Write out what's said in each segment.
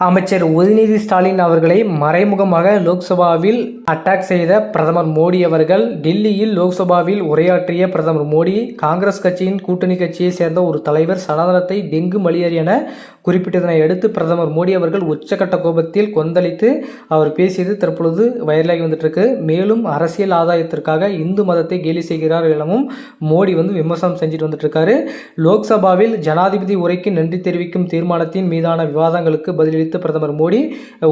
அமைச்சர் உதயநிதி ஸ்டாலின் அவர்களை மறைமுகமாக லோக்சபாவில் அட்டாக் செய்த பிரதமர் மோடி அவர்கள் டெல்லியில் லோக்சபாவில் உரையாற்றிய பிரதமர் மோடி காங்கிரஸ் கட்சியின் கூட்டணி கட்சியை சேர்ந்த ஒரு தலைவர் சனாதனத்தை டெங்கு மலியர் என குறிப்பிட்டதனை அடுத்து பிரதமர் மோடி அவர்கள் உச்சக்கட்ட கோபத்தில் கொந்தளித்து அவர் பேசியது தற்பொழுது வைரலாகி வந்துட்டு இருக்கு மேலும் அரசியல் ஆதாயத்திற்காக இந்து மதத்தை கேலி செய்கிறார் எனவும் மோடி வந்து விமர்சனம் செஞ்சுட்டு வந்துட்டு இருக்காரு லோக்சபாவில் ஜனாதிபதி உரைக்கு நன்றி தெரிவிக்கும் தீர்மானத்தின் மீதான விவாதங்களுக்கு பதிலளித்த பிரதமர் மோடி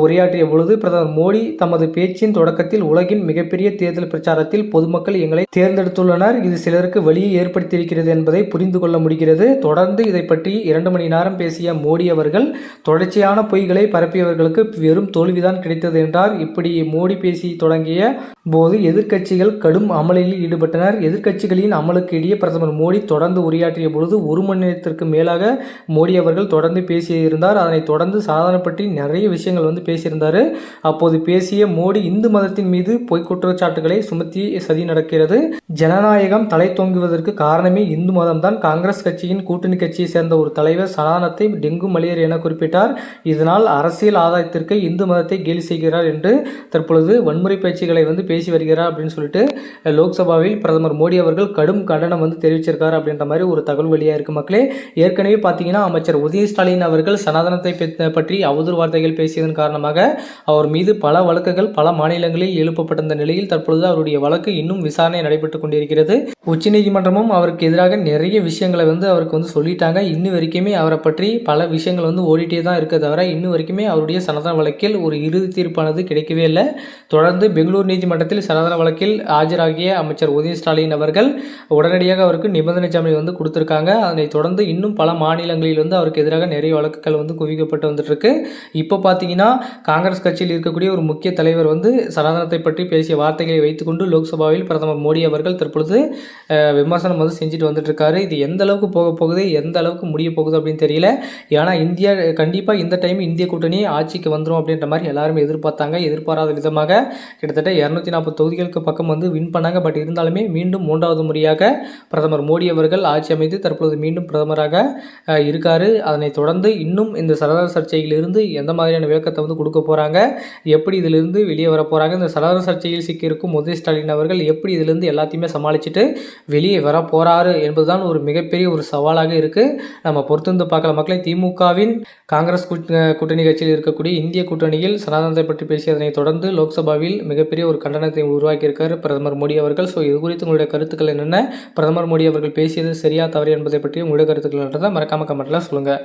உரையாற்றிய பொழுது பிரதமர் மோடி தமது பேச்சின் தொடக்கத்தில் உலகின் மிகப்பெரிய தேர்தல் பிரச்சாரத்தில் பொதுமக்கள் எங்களை தேர்ந்தெடுத்துள்ளனர். இது சிலருக்கு வழியை ஏற்படுத்தியிருக்கிறது என்பதை புரிந்து கொள்ள முடிகிறது. தொடர்ந்து இதை பற்றி இரண்டு மணி நேரம் பேசிய மோடி அவர்கள் தொடர்ச்சியான பொய்களை பரப்பியவர்களுக்கு வெறும் தோல்விதான் கிடைத்தது என்றார். இப்படி மோடி பேசி தொடங்கிய போது எதிர்க்கட்சிகள் கடும் அமளியில் ஈடுபட்டனர். எதிர்க்கட்சிகளின் அமலுக்கு இடையே பிரதமர் மோடி தொடர்ந்து உரையாற்றிய பொழுது ஒரு மணி நேரத்திற்கு மேலாக மோடி அவர்கள் தொடர்ந்து பேசியிருந்தார். அதனைத் தொடர்ந்து சாதனை பற்றி நிறைய விஷயங்கள் வந்து பேசியிருந்தார். அப்போது பேசிய மோடி இந்து மதத்தின் மீது பொய் குற்றச்சாட்டுகளை சுமத்தி சதி நடக்கிறது. ஜனநாயகம் தலை தொங்குவதற்கு காரணமே இந்து மதம்தான். காங்கிரஸ் கட்சியின் கூட்டணி கட்சியை சேர்ந்த ஒரு தலைவர் சனானத்தை டெங்கு மலேரியா என குறிப்பிட்டார். இதனால் அரசியல் ஆதாயத்திற்கு இந்து மதத்தை கேலி செய்கிறார் என்று தற்பொழுது வன்முறை பேச்சுகளை வந்து பேசி வருகிறார் அப்படின்னு சொல்லிட்டு லோக்சபாவில் பிரதமர் மோடி அவர்கள் கடும் கண்டனம் வந்து தெரிவிச்சிருக்காரு அப்படின்ற மாதிரி ஒரு தகவல் வெளியாக இருக்கு மக்களே. ஏற்கனவே பார்த்தீங்கன்னா அமைச்சர் உதய ஸ்டாலின் அவர்கள் சனாதனத்தை பற்றி அவதூறு வார்த்தைகள் பேசியதன் காரணமாக அவர் மீது பல வழக்குகள் பல மாநிலங்களில் எழுப்பப்பட்டிருந்த நிலையில் தற்பொழுது அவருடைய வழக்கு இன்னும் விசாரணை நடைபெற்று கொண்டிருக்கிறது. உச்சநீதிமன்றமும் அவருக்கு எதிராக நிறைய விஷயங்களை வந்து அவருக்கு வந்து சொல்லிட்டாங்க. இன்னும் வரைக்குமே அவரை பற்றி பல விஷயங்கள் வந்து ஓடிட்டே தான் இருக்க தவிர இன்னும் வரைக்குமே அவருடைய சனாதன வழக்கில் ஒரு இறுதி தீர்ப்பானது கிடைக்கவே இல்லை. தொடர்ந்து பெங்களூர் நீதிமன்ற நீதிமன்றத்தில் சனாதன வழக்கில் ஆஜராகிய அமைச்சர் உதய ஸ்டாலின் அவர்கள் உடனடியாக அவருக்கு நிபந்தனை ஜாமீன் வந்து கொடுத்துருக்காங்க. அதனைத் தொடர்ந்து இன்னும் பல மாநிலங்களில் வந்து அவருக்கு எதிராக நிறைய வழக்குகள் வந்து குவிக்கப்பட்டு வந்துட்டுருக்கு. இப்போ பார்த்தீங்கன்னா காங்கிரஸ் கட்சியில் இருக்கக்கூடிய ஒரு முக்கிய தலைவர் வந்து சனாதனத்தை பற்றி பேசிய வார்த்தைகளை வைத்துக்கொண்டு லோக்சபாவில் பிரதமர் மோடி அவர்கள் தற்பொழுது விமர்சனம் வந்து செஞ்சுட்டு வந்துட்டுருக்காரு. இது எந்த அளவுக்கு போக போகுது எந்த அளவுக்கு முடிய போகுது அப்படின்னு தெரியல. ஏன்னா இந்தியா கண்டிப்பாக இந்த டைம் இந்திய கூட்டணி ஆட்சிக்கு வந்துடும் அப்படின்ற மாதிரி எல்லாருமே எதிர்பார்த்தாங்க. எதிர்பாராத விதமாக கிட்டத்தட்ட இரநூத்தி நாற்பது தொகுதிகளுக்கு பக்கம் வந்து வின் பண்ணாங்க. பட் இருந்தாலுமே மீண்டும் மூன்றாவது முறையாக பிரதமர் மோடி அவர்கள் ஆட்சி அமைத்து தற்பொழுது மீண்டும் பிரதமராக இருக்கார். அதனை அதனைத் தொடர்ந்து இன்னும் இந்த சலதார சர்ச்சையிலிருந்து எந்த மாதிரியான விளக்கத்தை வந்து கொடுக்க போகிறாங்க எப்படி இதிலிருந்து வெளியே வர போகிறாங்க இந்த சலதார சர்ச்சையில் சிக்கியிருக்கும் உதய ஸ்டாலின் அவர்கள் எப்படி இதிலிருந்து எல்லாத்தையுமே சமாளிச்சுட்டு வெளியே வர போகிறாரு என்பதுதான் ஒரு மிகப்பெரிய ஒரு சவாலாக இருக்குது நம்ம பொறுத்திருந்து பார்க்கலாம். மக்களை திமுகவின் காங்கிரஸ் கூட்டணி கட்சியில் இருக்கக்கூடிய இந்திய கூட்டணியில் சனாதனத்தை பற்றி பேசியதனை தொடர்ந்து லோக்சபாவில் மிகப்பெரிய ஒரு கண்டனத்தை உருவாக்கியிருக்காரு பிரதமர் மோடி அவர்கள். ஸோ இது குறித்து உங்களுடைய கருத்துக்கள் என்னென்ன? பிரதமர் மோடி அவர்கள் பேசியது சரியா தவறு என்பதை பற்றி உங்களுடைய கருத்துக்கள் மறக்காம கமெண்ட்டில் சொல்லுங்கள்